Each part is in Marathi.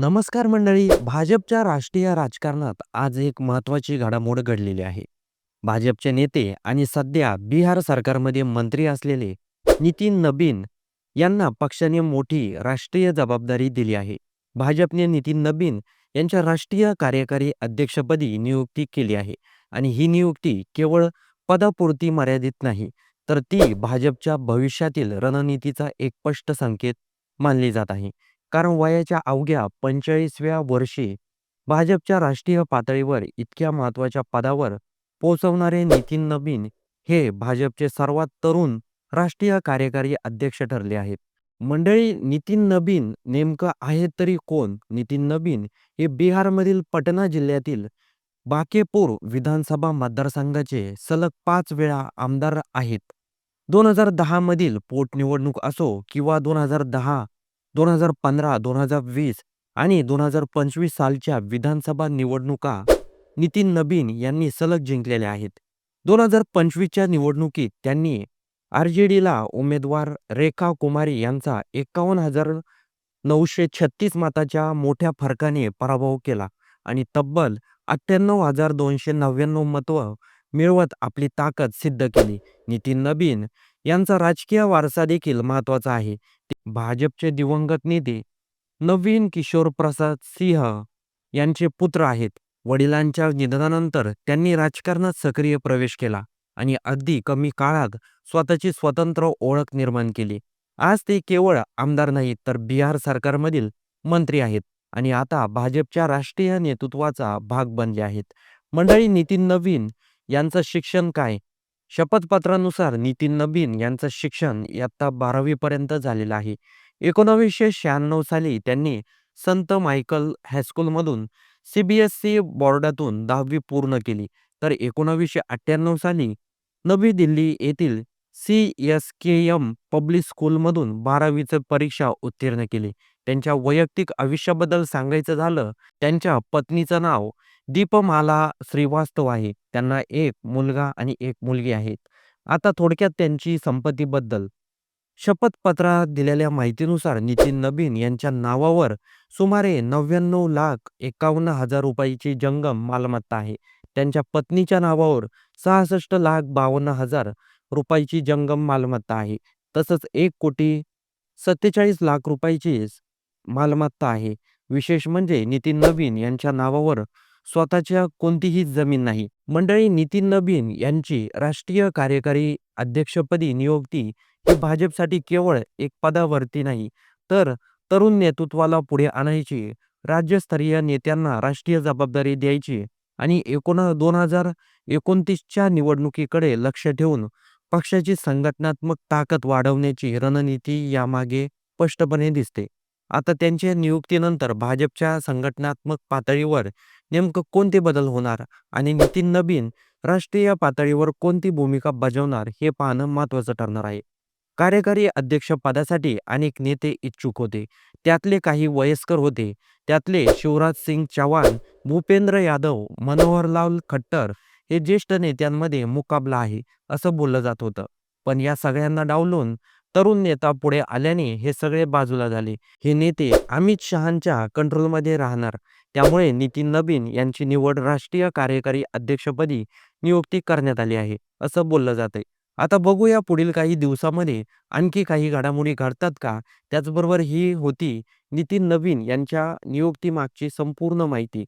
नमस्कार मंडळी. भाजपच्या राष्ट्रीय राजकारणात आज एक महत्त्वाची घडामोड घडलेली आहे. भाजपचे नेते आणि सध्या बिहार सरकारमध्ये मंत्री असलेले नितीन नबीन यांना पक्षाने मोठी राष्ट्रीय जबाबदारी दिली आहे. भाजपने नितीन नबीन यांच्या राष्ट्रीय कार्यकारी अध्यक्षपदी नियुक्ती केली आहे आणि ही नियुक्ती केवळ पदापुरती मर्यादित नाही तर ती भाजपच्या भविष्यातील रणनीतीचा एक स्पष्ट संकेत मानली जात आहे. कारण वयाच्या अवघ्या पंचेचाळीसव्या वर्षी भाजपच्या राष्ट्रीय पातळीवर इतक्या महत्त्वाच्या पदावर पोहोचवणारे नितीन नबीन हे भाजपचे सर्वात तरुण राष्ट्रीय कार्यकारी अध्यक्ष ठरले आहेत. मंडळी नितीन नबीन नेमकं आहेत तरी कोण? नितीन नबीन हे बिहारमधील पटना जिल्ह्यातील बाकेपूर विधानसभा मतदारसंघाचे सलग पाच वेळा आमदार आहेत. दोन हजार दहा मधील पोटनिवडणूक असो किंवा दोन हजार दहा दोन हजार पंधरा दोन हजार वीस आणि दोन हजार पंचवीस सालच्या विधानसभा निवडणुका नितीन नबीन यांनी सलग जिंकलेल्या आहेत. दोन हजार पंचवीसच्या निवडणुकीत त्यांनी आर जे डीला उमेदवार रेखा कुमारी यांचा एकावन्न हजार नऊशे छत्तीस मताच्या मोठ्या फरकाने पराभव केला आणि तब्बल अठ्ठ्याण्णव हजार दोनशे नव्याण्णव मतं मिळवत आपली ताकद सिद्ध केली. नितीन नबीन यांचा राजकीय वारसा देखील महत्त्वाचा आहे. भाजपचे दिवंगत नेते नवीन किशोर प्रसाद सिंह यांचे पुत्र आहेत. वडिलांच्या निधनानंतर त्यांनी राजकारणात सक्रिय प्रवेश केला आणि अगदी कमी काळात स्वतःची स्वतंत्र ओळख निर्माण केली. आज ते केवळ आमदार नाहीत तर बिहार सरकारमधील मंत्री आहेत आणि आता भाजपच्या राष्ट्रीय नेतृत्वाचा भाग बनले आहेत. मंडळी नितीन नवीन यांचं शिक्षण काय? शपथपत्रानुसार नितीन नबीन यांचं शिक्षण इयत्ता बारावीपर्यंत झालेलं आहे. एकोणावीसशे शहाण्णव साली त्यांनी संत मायकल हायस्कूलमधून सी बी एस सी बोर्डातून दहावी पूर्ण केली. तर एकोणावीसशे अठ्ठ्याण्णव साली नवी दिल्ली येथील C S K M public स्कूलमधून बारावीचं परीक्षा उत्तीर्ण केली. त्यांच्या वैयक्तिक आयुष्याबद्दल सांगायचं झालं त्यांच्या पत्नीचं नाव दीपमाला श्रीवास्तव आहे. त्यांना एक मुलगा आणि एक मुलगी आहे आता थोडक्यात त्यांची संपत्तीबद्दल. शपथपत्रात दिलेल्या माहितीनुसार नितीन नबीन यांच्या नावावर सुमारे नव्याण्णव लाख एकावन्न हजार रुपयाची जंगम मालमत्ता आहे. त्यांच्या पत्नीच्या नावावर सहासष्ट लाख बावन्न हजार रुपयाची जंगम मालमत्ता आहे. तसंच एक कोटी सत्तेचाळीस लाख रुपयाची मालमत्ता आहे. विशेष म्हणजे नितीन नबीन यांच्या नावावर स्वतःच्या कोणतीही जमीन नाही. मंडळी नितीन नबीन यांची राष्ट्रीय कार्यकारी अध्यक्षपदी नियुक्ती ही भाजपसाठी केवळ एक पदावरती नाही तर तरुण नेतृत्वाला पुढे आणायची राज्यस्तरीय नेत्यांना राष्ट्रीय जबाबदारी द्यायची आणि एकोण दोन हजार एकोणतीसच्या निवडणुकीकडे लक्ष ठेवून पक्षाची संघटनात्मक ताकद वाढवण्याची रणनीती यामागे स्पष्टपणे दिसते. आता त्यांच्या नियुक्तीनंतर भाजपच्या संघटनात्मक पातळीवर नेमकं कोणते बदल होणार आणि नितीन नबीन राष्ट्रीय पातळीवर कोणती भूमिका बजावणार हे पाहणं महत्त्वाचं ठरणार आहे. कार्यकारी अध्यक्षपदासाठी अनेक नेते इच्छुक होते. त्यातले काही वयस्कर होते. त्यातले शिवराज सिंग चव्हाण भूपेंद्र यादव मनोहरलाल खट्टर हे ज्येष्ठ नेत्यांमध्ये मुकाबला आहे असं बोललं जात होतं. पण या सगळ्यांना डावलून तरुण नेता पुढे आल्याने हे सगळे बाजूला झाले. हे नेते अमित शहांच्या कंट्रोलमध्ये राहणार. त्यामुळे नितीन नबीन यांची निवड राष्ट्रीय कार्यकारी अध्यक्षपदी नियुक्ती करण्यात आली आहे असं बोललं जातंय. आता बघूया पुढील काही दिवसामध्ये आणखी काही घडामोडी घडतात का? त्याचबरोबर ही होती नितीन नवीन यांच्या नियुक्तीमागची संपूर्ण माहिती.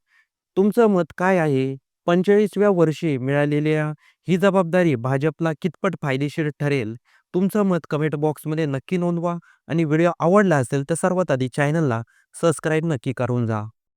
तुमचं मत काय आहे? पंचेचाळीसव्या वर्षी मिळालेल्या ही जबाबदारी भाजपला कितपत फायदेशीर ठरेल? तुमचं मत कमेंट बॉक्समध्ये नक्की नोंदवा आणि व्हिडिओ आवडला असेल तर सर्वात आधी चॅनलला सबस्क्राईब नक्की करून जा.